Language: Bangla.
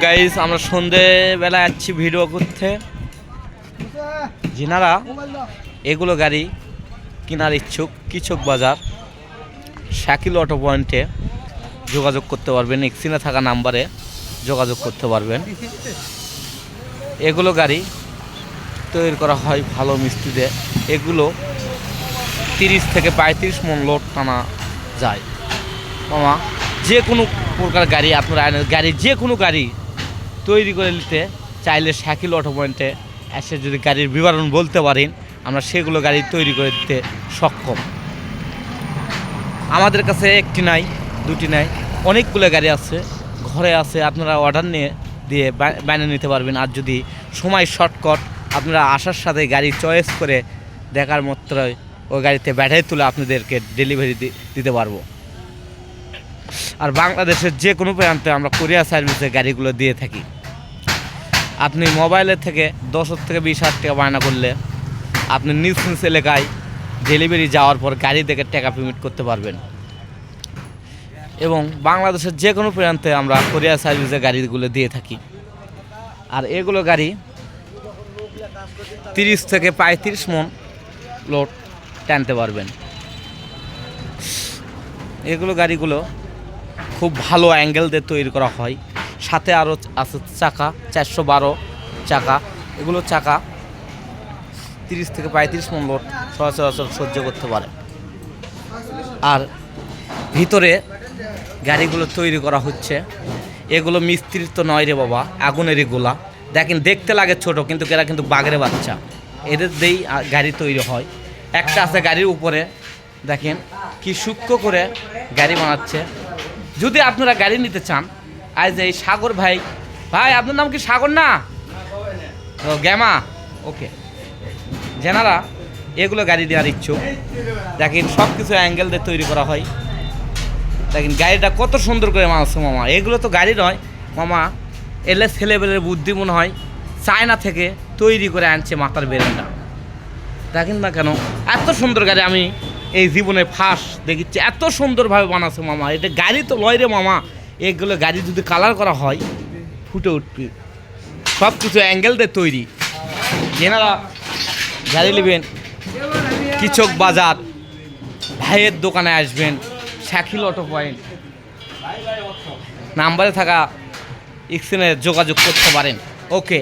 গাইস আমরা সন্ধেবেলা যাচ্ছি ভিডিও করতে। যিনারা এগুলো গাড়ি কেনার ইচ্ছুক, কিচক বাজার, শাকিল অটো পয়েন্টে যোগাযোগ করতে পারবেন, এক্সিনে থাকা নাম্বারে যোগাযোগ করতে পারবেন। এগুলো গাড়ি তৈরি করা হয় ভালো মিস্ত্রিতে এগুলো তিরিশ থেকে পঁয়ত্রিশ মন লোড টানা যায়। মামা, যে কোনো প্রকার গাড়ি আপনারা গাড়ি, যে কোনো গাড়ি তৈরি করে নিতে চাইলে শাকিল অটো পয়েন্টে এসে যদি গাড়ির বিবরণ বলতে পারেন, আমরা সেগুলো গাড়ি তৈরি করে দিতে সক্ষম। আমাদের কাছে একটি নাই, দুটি নাই, অনেকগুলো গাড়ি আছে, ঘরে আছে, আপনারা অর্ডার নিয়ে দিয়ে বানিয়ে নিতে পারবেন। আর যদি সময় শর্টকট আপনারা আসার সাথে গাড়ি চয়েস করে দেখার মাত্রই ওই গাড়িতে ব্যাটারি তুলে আপনাদেরকে ডেলিভারি দিতে পারব। আর বাংলাদেশের যে কোনো প্রান্তে আমরা কোরিয়া সার্ভিসে গাড়িগুলো দিয়ে থাকি। আপনি মোবাইলের থেকে দশ থেকে বিশ হাজার টাকা বায়না করলে আপনি নিজ নিজ এলাকায় ডেলিভারি যাওয়ার পর গাড়ি দেখে টাকা পেমেন্ট করতে পারবেন। এবং বাংলাদেশের যে কোনো প্রান্তে আমরা কোরিয়া সার্ভিসে গাড়িগুলো দিয়ে থাকি। আর এগুলো গাড়ি তিরিশ থেকে পঁয়ত্রিশ মন লোড টানতে পারবেন। এগুলো গাড়িগুলো খুব ভালো অ্যাঙ্গেল দিয়ে তৈরি করা হয়। সাথে আরও আছে চাকা, চারশো বারো চাকা। এগুলো চাকা তিরিশ থেকে পঁয়ত্রিশ নম্বর সচরাচর সহ্য করতে পারে। আর ভিতরে গাড়িগুলো তৈরি করা হচ্ছে। এগুলো মিস্ত্রির তো নয় রে বাবা, আগুনেরই গোলা। দেখেন, দেখতে লাগে ছোট, কিন্তু এরা কিন্তু বাঘের বাচ্চা। এদের দিয়েই গাড়ি তৈরি হয়। একটা আছে গাড়ির উপরে, দেখেন, কি সূক্ষ্ম করে গাড়ি বানাচ্ছে। যদি আপনারা গাড়ি নিতে চান, আজ এই সাগর ভাই ভাই, আপনার নাম কি সাগর না? ও, গ্যামা। ওকে। যেনারা এগুলো গাড়ি দেওয়ার ইচ্ছুক, দেখেন সব কিছু অ্যাঙ্গেল দিয়ে তৈরি করা হয়। দেখেন গাড়িটা কত সুন্দর করে মানছে মামা। এগুলো তো গাড়ি নয়, মামা, এলে ছেলেবেলের বুদ্ধি মনে হয়, চায়না থেকে তৈরি করে আনছে মাথার বেরেনটা দেখেন না কেন, এত সুন্দর গাড়ি আমি এই জীবনে ফাঁস দেখেছি এত সুন্দরভাবে বানাচ্ছে মামা। এটা গাড়ি তো লয় রে মামা। এগুলো গাড়ি যদি কালার করা হয়, ফুটে উঠবে। সব কিছু অ্যাঙ্গেল দিয়ে তৈরি। যেনারা গাড়ি নেবেন কিচক বাজার, ভাইয়ের দোকানে আসবেন, শাকিল অটো পয়েন্ট নাম্বারে থাকা এক্সচেঞ্জে যোগাযোগ করতে পারেন। ওকে